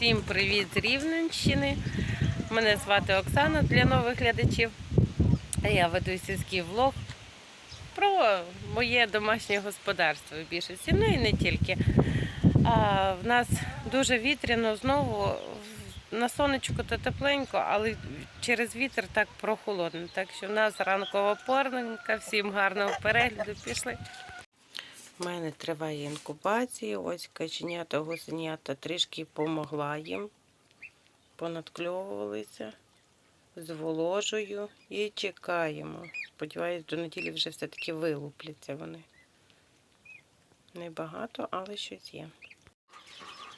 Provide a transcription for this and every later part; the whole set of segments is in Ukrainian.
Всім привіт з Рівненщини. Мене звати Оксана для нових глядачів. Я веду сільський влог про моє домашнє господарство в більшості. Ну і не тільки. А, в нас дуже вітряно знову. На сонечку то тепленько, але через вітер так прохолодно. Так що в нас ранкова порненька, всім гарного перегляду пішли. У мене триває інкубація. Ось каченята, гусенята трішки помогла їм. Понадкльовувалися, зволожую і чекаємо. Сподіваюсь, до неділі вже все-таки вилупляться вони. Небагато, але щось є.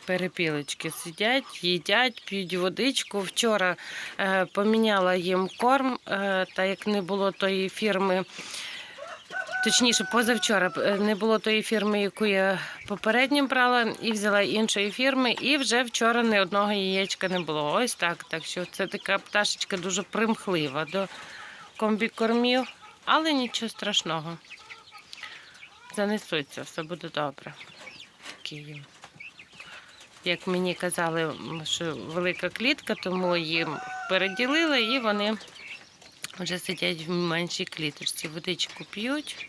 Перепілочки сидять, їдять, п'ють водичку. Вчора е, поміняла їм корм, е, та як не було тої фірми. Точніше, позавчора е, не було тої фірми, яку я попередньо брала, і взяла іншої фірми, і вже вчора ні одного яєчка не було. Ось так. Так що це така пташечка дуже примхлива до комбікормів, але нічого страшного. Занесуться, все буде добре. Київ. Як мені казали, що велика клітка, тому їм переділили і вони вже сидять в меншій кліточці. Водичку п'ють,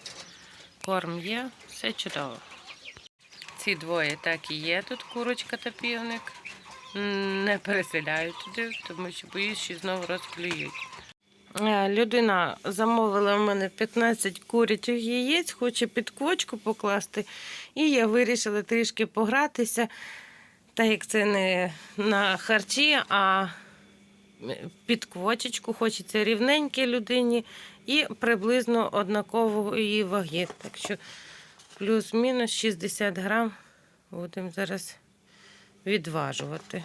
корм є, все чудово. Ці двоє так і є тут, курочка та півник. Не переселяю туди, тому що боюсь, що знову розклюють. Е, Людина замовила в мене 15 курячих яєць, хоче під квочку покласти. І я вирішила трішки погратися. Так як це не на харчі, а під квочечку, хочеться рівненькій людині і приблизно однакової ваги. Так що плюс-мінус 60 грам будемо зараз відважувати.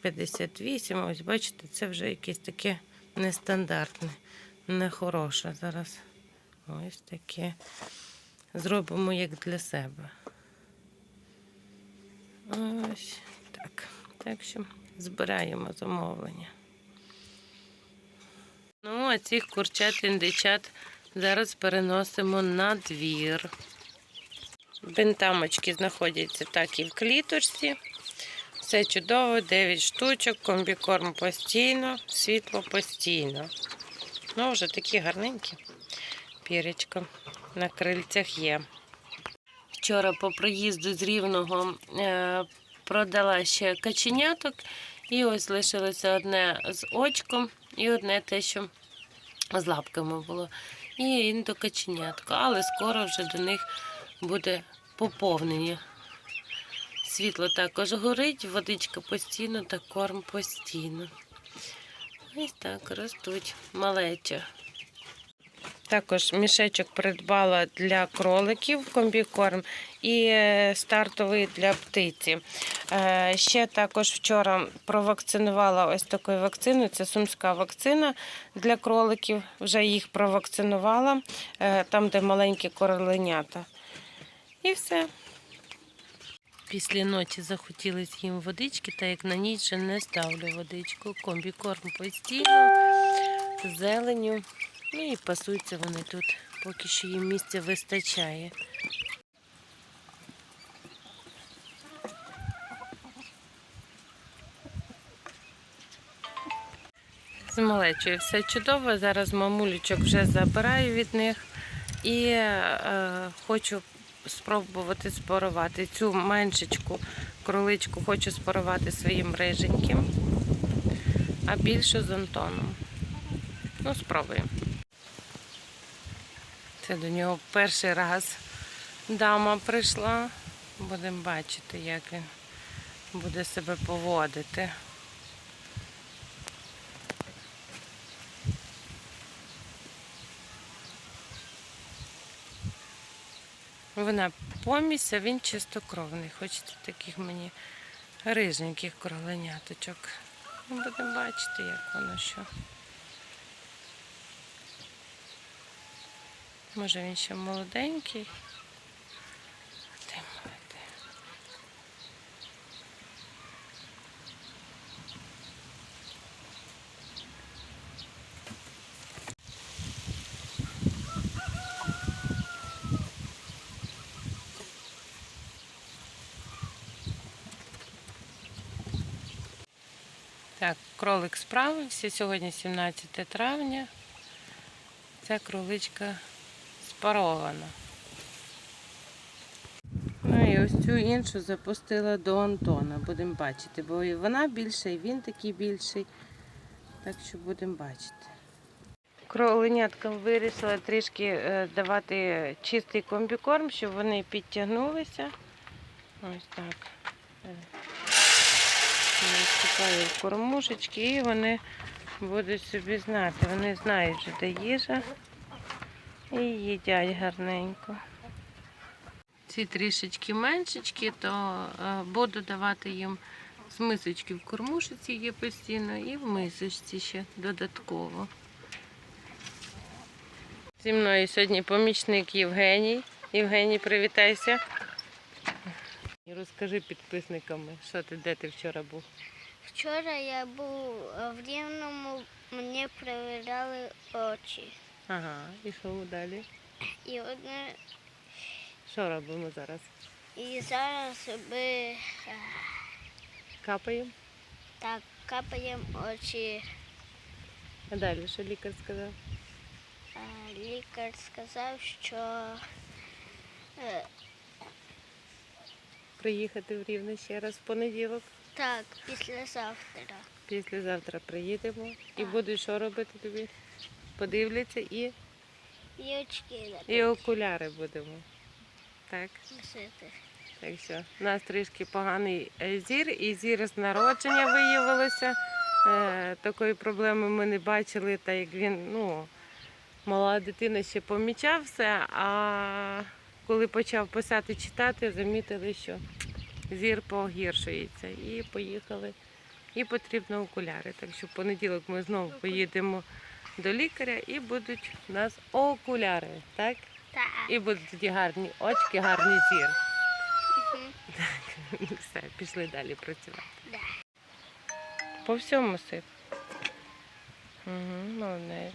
58, ось бачите, це вже якесь таке нестандартне, нехороше. Зараз ось таке зробимо як для себе. Ось так. Так що збираємо замовлення. Ну, а цих курчат індичат зараз переносимо на двір. Бентамочки знаходяться так і в кліточці. Все чудово, 9 штучок, комбікорм постійно, світло постійно. Ну, вже такі гарненькі. Піречка на крильцях є. Вчора по приїзду з Рівного е, продала ще каченяток. І ось лишилося одне з очком і одне те, що з лапками було. І індокаченятко. Але скоро вже до них буде поповнення. Світло також горить, водичка постійно та корм постійно. Ось так ростуть малеча. Також мішечок придбала для кроликів комбікорм і е, стартовий для птиці. Е, Ще також вчора провакцинувала ось такою вакциною. Це сумська вакцина для кроликів. Вже їх провакцинувала, е, там, де маленькі короленята. І все. Після ночі захотілося їм водички, та як на ніч вже не ставлю водичку. Комбікорм постійно, зеленю. Ну і пасуються вони тут, поки що їм місця вистачає. Малечою все чудово. Зараз мамулючок вже забираю від них і е, хочу спробувати спарувати цю меншечку кроличку, хочу спарувати своїм риженьким, а більше з Антоном. Ну, спробуємо. Це до нього перший раз дама прийшла. Будемо бачити, як він буде себе поводити. Вона помість, а він чистокровний. Хочеться таких мені рижненьких кроленяточок. Ми Будемо бачити, як воно що. Може він ще молоденький. Кролик справився. Сьогодні 17 травня. Ця кроличка спарована. Ну і ось цю іншу запустила до Антона. Будемо бачити, бо і вона більша, і він такий більший. Так що будемо бачити. Кроленяткам вирішила трішки е, давати чистий комбікорм, щоб вони підтягнулися. Ось так. Е, Насипаю в кормушечки і вони будуть собі знати. Вони знають, де їжа і їдять гарненько. Ці трішечки меншечки, то е, буду давати їм з мисочки в кормушиці є постійно і в мисочці ще додатково. Зі мною сьогодні помічник Євгеній. Євгеній, привітайся. Розкажи підписникам, що ти де ти вчора був. Вчора я був в Рівному, мені перевіряли очі. Ага, і що далі? І одне, Що робимо зараз? і зараз ми е, Капаємо? так капаємо очі. А далі що лікар сказав? Е, Лікар сказав, що е, Приїхати в Рівне ще раз в понеділок. так, післязавтра. Післязавтра приїдемо і будуть що робити тобі? Подивляться і, І очки і окуляри будемо. Так, носити. так що. У нас трішки поганий е, зір, і зір з народження виявилося. Е, такої проблеми ми не бачили, так як він, ну, мала дитина ще помічав все, а коли почав писати читати, замітили, що зір погіршується. І поїхали. І потрібно окуляри. Так що в понеділок ми знову поїдемо до лікаря і будуть у нас окуляри. Так? Так. І будуть тоді гарні очки, гарний зір. Мгм. Все, пішли далі працювати. Да. По всьому сип. Угу, молодець.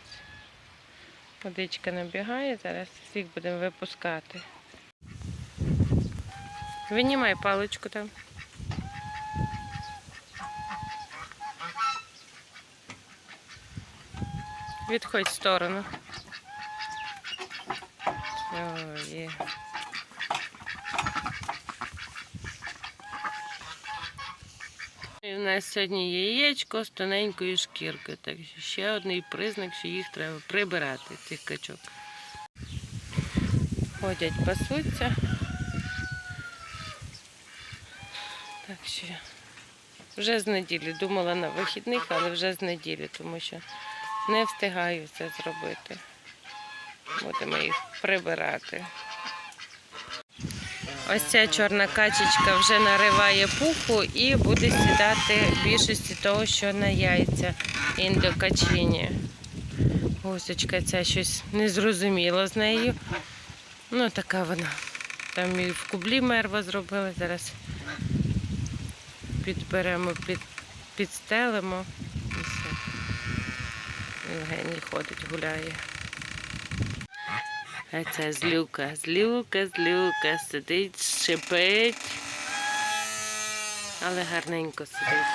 Водичка набігає, зараз всіх будемо випускати. Винімай паличку там. Відходь в сторону. О, є. І в нас сьогодні яєчко з тоненькою шкіркою. Так що ще один признак, що їх треба прибирати, цих качок. Ходять, пасуться. Так що вже з неділі. Думала на вихідних, але вже з неділі, тому що не встигаю це зробити. Будемо їх прибирати. Ось ця чорна качечка вже нариває пуху і буде сідати більшості того, що на яйця індокачині. Гусечка ця щось незрозуміло з нею. Ну, така вона. Там і в кублі мерва зробили. Зараз підберемо, під, підстелимо. І все. Євгеній ходить, гуляє. А це злюка, злюка, злюка, сидить, шипить. Але гарненько сидить.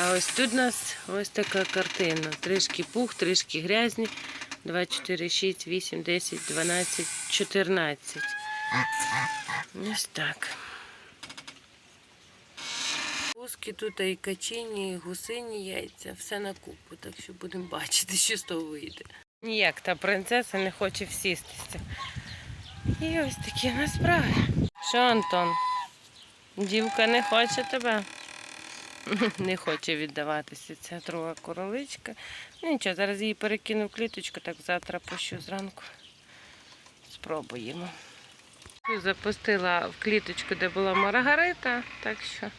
А ось тут у нас ось така картина. Трішки пух, трішки грязні. 2, 4, 6, 8, 10, 12, 14. Ось так. Гуски тут і качині, і гусині яйця, все на купу, так що будемо бачити, що з того вийде. Ніяк та принцеса не хоче всістися. І ось такі в справи. Що, Антон? Дівка не хоче тебе? Не хоче віддаватися ця друга короличка. Ну нічого, зараз її перекину в кліточку, так завтра пущу зранку. Спробуємо. Запустила в кліточку, де була Маргарита, так що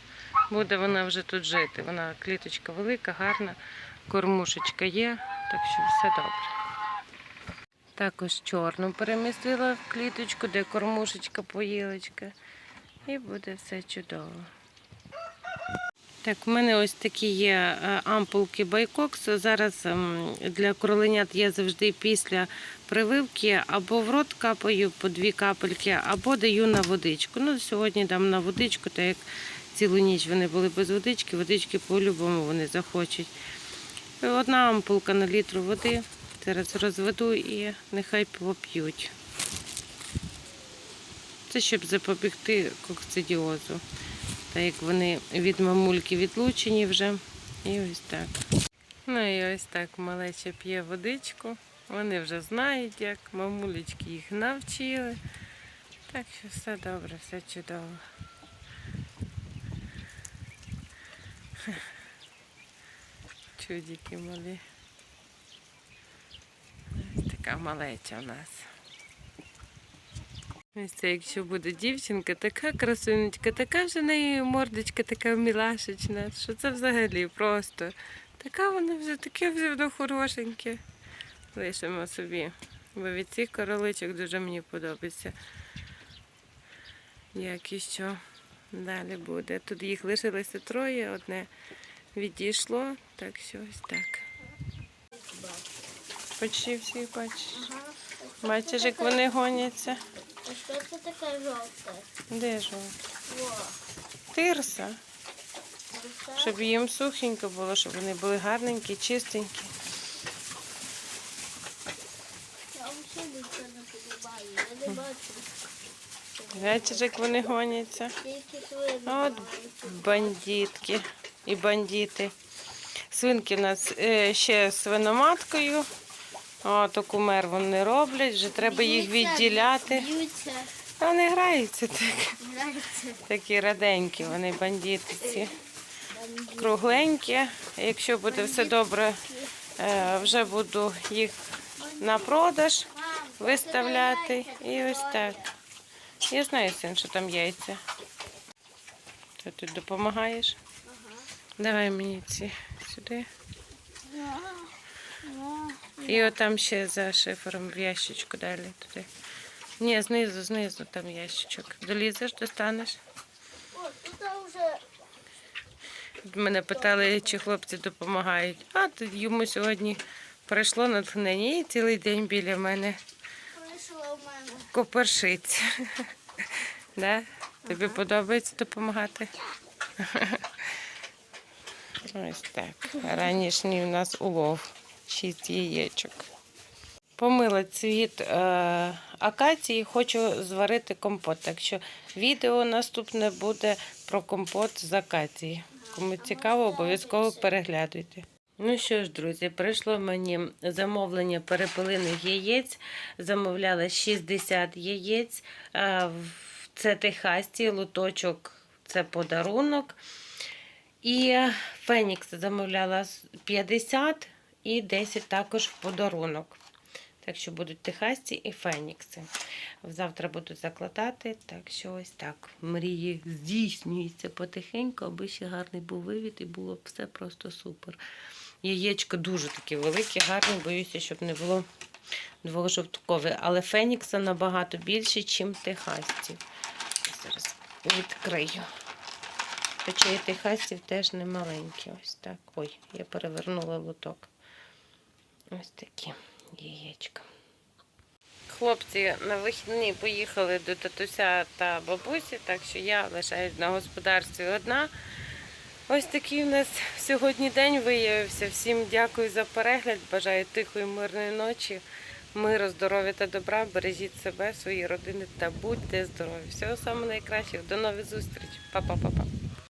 буде вона вже тут жити. Вона кліточка велика, гарна, кормушечка є, так що все добре. Також чорну перемістила в кліточку, де кормушечка, поїлочка. І буде все чудово. Так, в мене ось такі є е, ампулки Байкокс. Зараз ем, для кроленят я завжди після прививки або в рот капаю по дві капельки, або даю на водичку. Ну, сьогодні дам на водичку, так як цілу ніч вони були без водички, водички по-любому вони захочуть. Одна ампулка на літру води. Зараз розведу і нехай поп'ють. Це щоб запобігти кокцидіозу. Так як вони від мамульки відлучені вже. І ось так. Ну і ось так малеча п'є водичку. Вони вже знають, як мамулечки їх навчили. Так що все добре, все чудово. Чудики малі. Така малеча у нас. Ось це, якщо буде дівчинка, така красунечка, така вже неї мордочка така мілашечна, що це взагалі просто. Така вона вже таке вже воно хорошеньке. Лишимо собі. Бо від цих короличок дуже мені подобається. Як і що далі буде. Тут їх лишилося троє, одне відійшло, так що ось так. Почти всі бачиш. Бачиш, як вони гоняться. А що це таке жовте? Де ж вони? Во. Тирса. Оце. Щоб їм сухенько було, щоб вони були гарненькі, чистенькі. Я взагалі нічого не подобаю. Я не бачу. Бачиш, як вони гоняться. От бандитки і бандити. Свинки у нас е, ще з свиноматкою. О, то кумер вони роблять, вже треба їх відділяти. Вони граються так. Такі раденькі, вони бандити ці. Кругленькі. Якщо буде все добре, е, вже буду їх на продаж виставляти. І ось так. Я знаю, син, що там яйця. Ти тут допомагаєш? Давай мені ці сюди. І отам ще за шифером в ящичку далі туди. Ні, знизу, знизу там ящичок. Долізеш, достанеш. Мене питали, чи хлопці допомагають. А йому сьогодні прийшло натхнення і цілий день біля мене в Да? Тобі подобається допомагати? Ось так. Ранішній у нас улов. Шість яєчок. Помила цвіт е, акації, хочу зварити компот. Так що відео наступне буде про компот з акації. Кому цікаво, обов'язково переглядуйте. Ну що ж, друзі, прийшло мені замовлення перепелиних яєць. Замовляла 60 яєць. Це техасті, луточок це подарунок. І Фенікс замовляла 50 і 10 також в подарунок. Так що будуть техасці і фенікси. Завтра буду закладати, так що ось так. Мрії здійснюються потихеньку, аби ще гарний був вивід і було все просто супер. Яєчко дуже таке велике, гарне, боюся, щоб не було двохжовткове. Але фенікса набагато більше, ніж техасці. Зараз відкрию. Хоча і техасців теж не маленькі. Ось так. Ой, я перевернула лоток. Ось такі яєчка. Хлопці на вихідні поїхали до татуся та бабусі, так що я лишаюсь на господарстві одна. Ось такий у нас сьогодні день виявився. Всім дякую за перегляд. Бажаю тихої, мирної ночі, миру, здоров'я та добра. Бережіть себе, свої родини та будьте здорові. Всього самого найкращого. До нових зустрічей. Па-па-па-па.